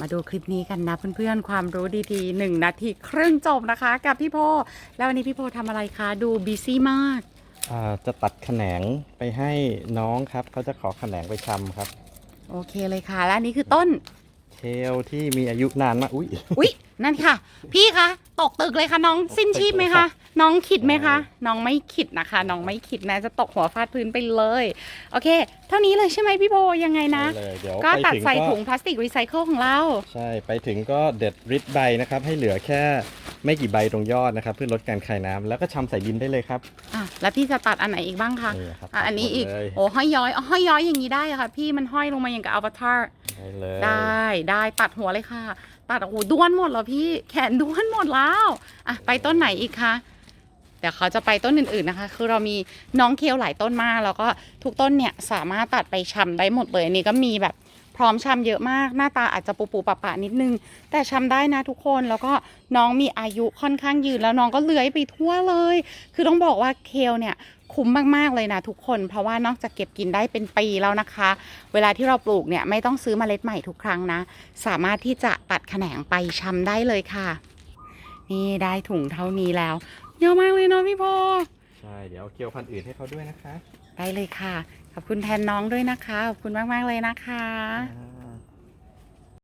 มาดูคลิปนี้กันนะเพื่อนๆ ความรู้ดีๆหนึ่งนาทีครึ่งจบนะคะ กับพี่โพ แล้ววันนี้พี่โพทำอะไรคะ ดูบีซี่มาก อ่าจะตัดแขนงไปให้น้องครับ เขาจะขอแขนงไปชำครับ โอเคเลยค่ะ และอันนี้คือต้น เคลที่มีอายุนานมากอุ้ยอุ๊ยนั่นค่ะ พี่คะตกตึกเลยค่ะน้องสิ้นชีพไหมคะ น้องขิดไหมคะน้องไม่ขิดนะคะ น้องไม่ขิดนะจะตกหัวฟาดพื้นไปเลย โอเค เท่านี้เลยใช่ไหมพี่โบยังไงนะได้เลยเดี๋ยวก็ไปตัดถึงใส่ก็ถุงพลาสติกรีไซเคิลของเรา ใช่ไปถึงก็เด็ดริดใบนะครับ ให้เหลือแค่ไม่กี่ใบตรงยอดนะครับ เพื่อลดการคายน้ำแล้วก็ชำใส่ดินได้เลยครับ อะแล้วพี่จะตัดอันไหนอีกบ้างคะนี่ครับอะอันนี้อีก หมดเลย โอ้ห้อยย้อยอ๋อห้อยย้อยอย่างนี้ได้อะค่ะ พี่มันห้อยลงมาอย่างกับอวตาร ได้เลยได้ได้ตัดหัวเลยค่ะ ตัดโอ้โหด้วนหมดแล้วพี่แขนด้วนหมดแล้วอะไปต้นไหนอีกคะเดี๋ยวเขาจะไปต้นอื่นๆนะคะ คือเรามีน้องเคียวหลายต้นมาก แล้วก็ทุกต้นเนี่ยสามารถตัดไปชำได้หมดเลยอันนี่ก็มีแบบ พร้อมชำเยอะมาก หน้าตาอาจจะปูปูปะปะนิดนึง แต่ชำได้นะทุกคนแล้วก็น้องมีอายุค่อนข้างยืนแล้วน้องก็เลื้อยไปทั่วเลย คือต้องบอกว่าเคลเนี่ยคุ้มมากๆเลยนะทุกคน เพราะว่านอกจากเก็บกินได้เป็นปีแล้วนะคะ เวลาที่เราปลูกเนี่ยไม่ต้องซื้อเมล็ดใหม่ทุกครั้งนะ สามารถที่จะตัดแขนงไปชำได้เลยค่ะ นี่ได้ถุงเท่านี้แล้วเยอะมากเลยเนาะพี่พอใช่ เดี๋ยวเอาเคียวพันธุ์อื่นให้เขาด้วยนะคะ ได้เลยค่ะข อบคุณแทนน้องด้วยนะคะ ขอบคุณมาก ๆ เลยนะคะ